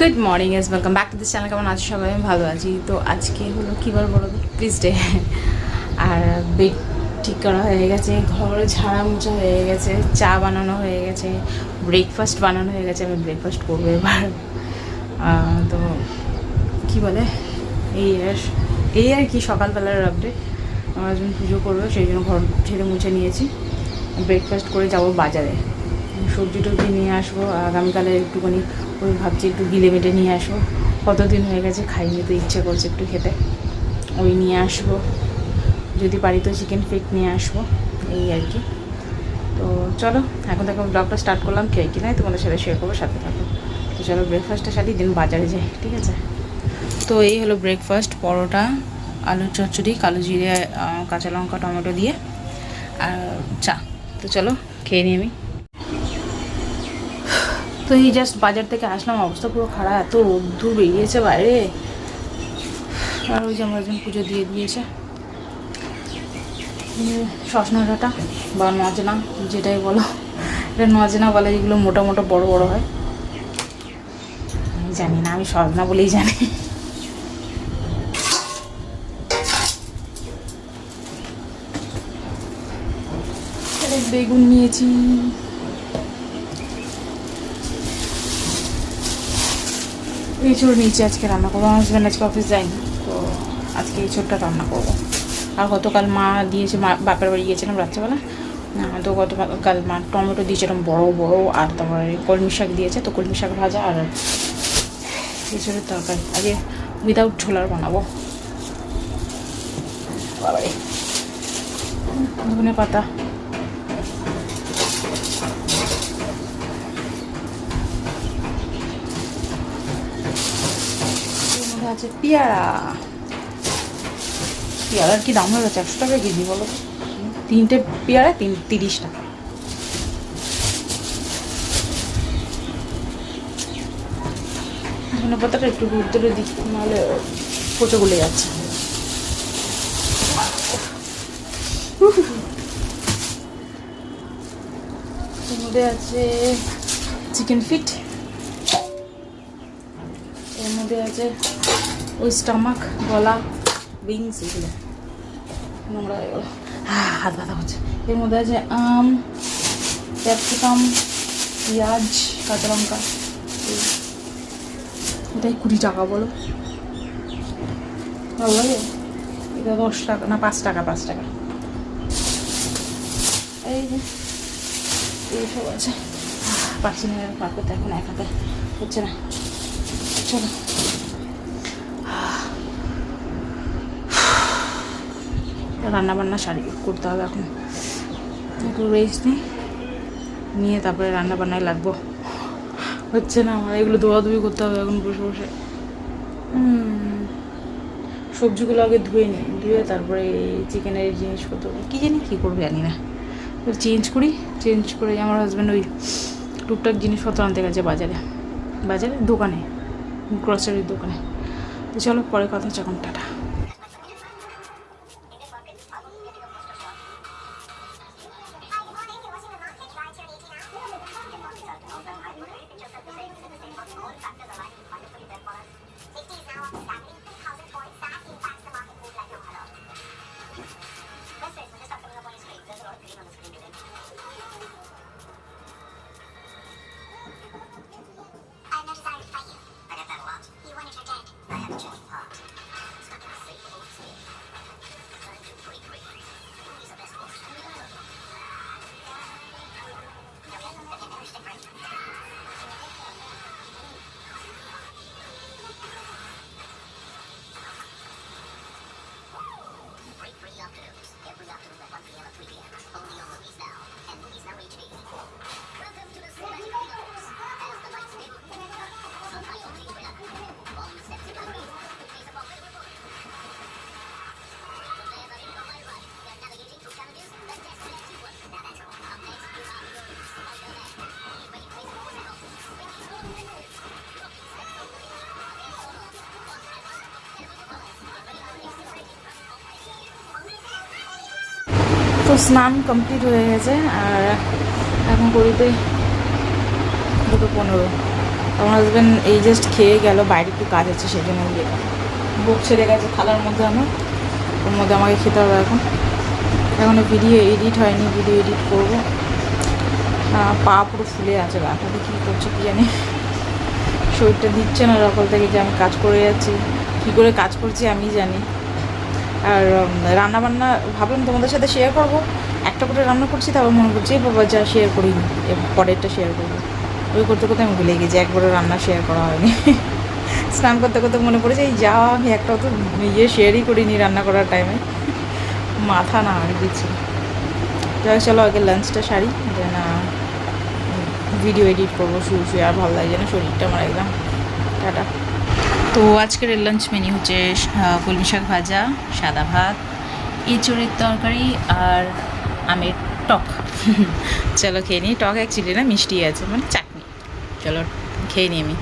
Good morning as welcome back to this channel কেমন আছো সবাই? আমি ভালো আছি। তো আজকে হলো, কী বার বলো প্লিজ ডে আর বেড ঠিক করা হয়ে গেছে, ঘর ঝাড়া মোছা হয়ে গেছে, চা বানানো হয়ে গেছে ব্রেকফাস্ট বানানো হয়ে গেছে, আমি ব্রেকফাস্ট করব এবার। তো কি বলে? এই আর এই আর কি সকালবেলার আপডেট আমার হাজবেন্ড পুজো করবে, সেই জন্য ঘর ছেড়ে মুছে নিয়েছি। ব্রেকফাস্ট করে যাব বাজারে। সবজি টবজি নিয়ে আসব। আগামীকালে একটুখানি ওই ভাবছি একটু গিলে মেটে নিয়ে আসব। কতদিন হয়ে গেছে খাইনি তো, ইচ্ছে করছে একটু খেতে। ওই নিয়ে আসব। যদি পারি তো চিকেন ফিক নিয়ে আসব। এই আর কি। তো চলো, এখন থেকে ব্লগটা স্টার্ট করলাম। কে কি নাই তোমাদের সাথে শেয়ার করব, সাথে থাকো। তো চলো ব্রেকফাস্টটা সারি দিন বাজারে যাই, ঠিক আছে? তো এই হলো ব্রেকফাস্ট পরোটা আলুর চচ্চড়ি, কালো জিরে কাঁচা লঙ্কা, টমেটো দিয়ে, আর চা। তো চলো, খেয়ে নিই আমি। তো এই জাস্ট বাজার থেকে আসলাম, অবস্থা পুরো খারাপ, এত রোদ্দুর বেরিয়েছে বাইরে। আর ওই যে আমার একজন পুজো দিয়ে দিয়েছে। ডাটা বা নজনা, যেটাই বলো। এটা নজনা বলে যেগুলো মোটা মোটা বড় বড় হয়। আমি জানি না, আমি সজনা বলেই জানি। বেগুন নিয়েছি। এঁচড় নিয়েছি আজকে রান্না করব। আমার হাজব্যান্ড আজকে অফিস যায়নি, তো আজকে এঁচড়টা রান্না করব। আর গতকাল মা দিয়েছে, মা বাপের বাড়ি গিয়েছিলাম রাত্রেবেলা। তো গতকাল মা টমেটো দিয়েছে, এরকম বড়ো বড়ো, আর তারপরে কলমি শাক দিয়েছে, তো কলমি শাক ভাজা আর এঁচড়ের তরকারি। আজকে উইদাউট ছোলার বানাবো। ধনে পাতা। আছে, পেয়ারা। পেয়ারার কি দাম হয়ে গেছে? একশো টাকা কেজি, বলো তিনটে পেয়ারা তিন, তিরিশ টাকা। ধনে পাতাটা একটু দূর ধরে দিই নাহলে পচে গলে যাচ্ছে। আছে চিকেন ফিট এর মধ্যে আছে ওই স্টামাক গলা উইংস এগুলো। নোংরা হয়ে গেলো। হাত ব্যথা হচ্ছে এর মধ্যে আছে আম ক্যাপসিকাম পেঁয়াজ, কাঁচা লঙ্কা। এটাই কুড়ি টাকা বলো। ভালো লাগে? এটা দশ টাকা, না, পাঁচ টাকা পাঁচ টাকা। এই যে, এইসব আছে। পারছি না, পার করতে, এখন এক হাতে। হচ্ছে না। চলো। রান্না বান্না সারি করতে হবে এখন। একটু রেস্ট নিই। নিয়ে তারপরে রান্না বান্নায় লাগবো। হচ্ছে না, আমার এগুলো ধোয়াধুয়ি করতে হবে এখন বসে বসে। সবজিগুলো আগে ধুয়ে নিই। ধুয়ে তারপরে চিকেনের জিনিসপত্র। কী জানি কী করবে জানি না। চেঞ্জ করি। চেঞ্জ করে আমার হাজব্যান্ড ওই টুকটাক জিনিসপত্র আনতে গেছে বাজারে। বাজারে? দোকানে। গ্রসারির দোকানে। তো চলো পরে কথা হচ্ছে এখন টাটা। তো স্নান কমপ্লিট হয়ে গেছে, আর এখন ঘড়িতে দুটো পনেরো। আমার হাজব্যান্ড এই জাস্ট খেয়ে গেল, বাইরে একটু কাজ আছে সেই জন্য গিয়ে বুক ছেড়ে গেছে থালার মধ্যে আমার। ওর মধ্যে আমাকে খেতে হবে এখন। এখনও ভিডিও এডিট হয়নি ভিডিও এডিট করব। পা পুরো ফুলে আছে, ব্যথাটা কী করছে কী জানি। শরীরটা দিচ্ছে না সকাল থেকে যে আমি কাজ করে যাচ্ছি। কী করে কাজ করছি আমি জানি। আর রান্না বান্না ভাবলাম তোমাদের সাথে শেয়ার করব। একটা করে রান্না করছি, তারপর মনে করছি বাবা, যা শেয়ার করিনি এ পরেরটা শেয়ার করব। ওই করতে করতে আমি ভুলে গেছি একবারে রান্না শেয়ার করা হয়নি। স্নান করতে করতে মনে পড়েছে, এই যা, আমি একটাও তো ইয়ে শেয়ারই করিনি রান্না করার টাইমে মাথা না আর দিচ্ছি যাই চলো আগে লাঞ্চটা সারি দেন ভিডিও এডিট করব, শুয়ে শুয়ে, আর ভালো লাগে না শরীরটা আমার একদম টাটা। তো আজকের লাঞ্চ মেনু হচ্ছে কলমি শাক ভাজা, সাদা ভাত, এঁচুড়ির তরকারি আর আমের টক। চলো খেয়ে নিই। টক অ্যাকচুয়ালি না, মিষ্টি আছে মানে চাটনি। চলো, খেয়ে নিই আমি।